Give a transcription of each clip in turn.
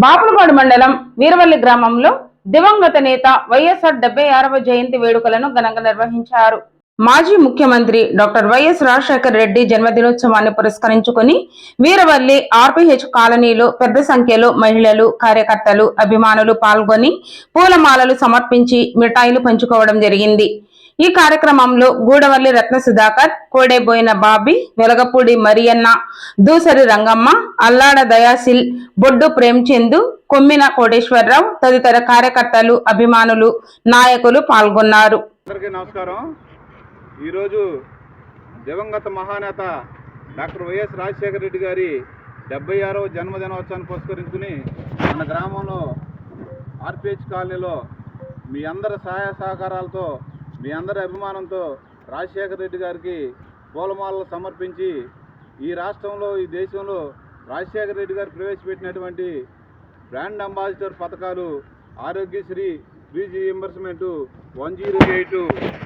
బాపులపాడు మండలం వీరవల్లి గ్రామంలో దివంగత నేత వైఎస్ఆర్ డెబ్బై ఆరవ జయంతి వేడుకలను ఘనంగా నిర్వహించారు. మాజీ ముఖ్యమంత్రి డాక్టర్ వైఎస్ రాజశేఖర రెడ్డి జన్మదినోత్సవాన్ని పురస్కరించుకుని వీరవల్లి ఆర్పీహెచ్ కాలనీలో పెద్ద సంఖ్యలో మహిళలు కార్యకర్తలు అభిమానులు పాల్గొని పూలమాలలు సమర్పించి మిఠాయిలు పంచుకోవడం జరిగింది. ఈ కార్యక్రమంలో గూడవల్లి రత్న సుధాకర్ కోడేబోయిన బాబీ వెలగపూడి మరియన్న దూసరి రంగమ్మ అల్లాడ దయాసిల్ బొడ్డు ప్రేమ్చందు కొమ్మిన కోటేశ్వరరావు తదితర కార్యకర్తలు అభిమానులు నాయకులు పాల్గొన్నారు. నమస్కారం. ఈరోజు దివంగత మహానేత డాక్టర్ వైఎస్ రాజశేఖర రెడ్డి గారి డెబ్బై ఆరవ జన్మదినోత్సవాన్ని పురస్కరించుకుని మన గ్రామంలో ఆర్పిహెచ్ కాలనీలో మీ అందరి సహాయ సహకారాలతో మీ అందరి అభిమానంతో రాజశేఖర రెడ్డి గారికి పూలమాలలు సమర్పించి ఈ రాష్ట్రంలో ఈ దేశంలో రాజశేఖర రెడ్డి గారు ప్రవేశపెట్టినటువంటి బ్రాండ్ అంబాసిడర్ పథకాలు Aarogyasri fee reimbursement one zero eight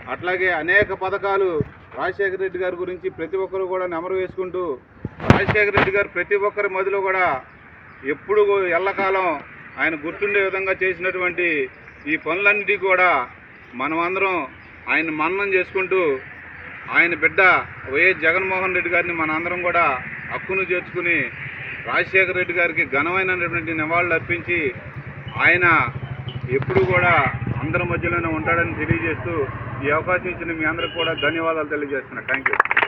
అట్లాగే అనేక పథకాలు రాజశేఖర రెడ్డి గారి గురించి ప్రతి ఒక్కరు కూడా నెమరు వేసుకుంటూ రాజశేఖర రెడ్డి గారు ప్రతి ఒక్కరి మదిలో కూడా ఎప్పుడు ఎల్లకాలం ఆయన గుర్తుండే విధంగా చేసినటువంటి ఈ పనులన్నిటి కూడా మనమందరం ఆయన మననం చేసుకుంటూ ఆయన బిడ్డ వైఎస్ జగన్మోహన్ రెడ్డి గారిని మన అందరం కూడా హక్కును చేర్చుకుని రాజశేఖర రెడ్డి గారికి ఘనమైనటువంటి నివాళులు అర్పించి ఆయన ఎప్పుడు కూడా అందరి మధ్యలోనే ఉంటాడని తెలియజేస్తూ ఈ అవకాశం ఇచ్చిన మీ అందరికి కూడా ధన్యవాదాలు తెలియజేస్తున్నాను థ్యాంక్ యూ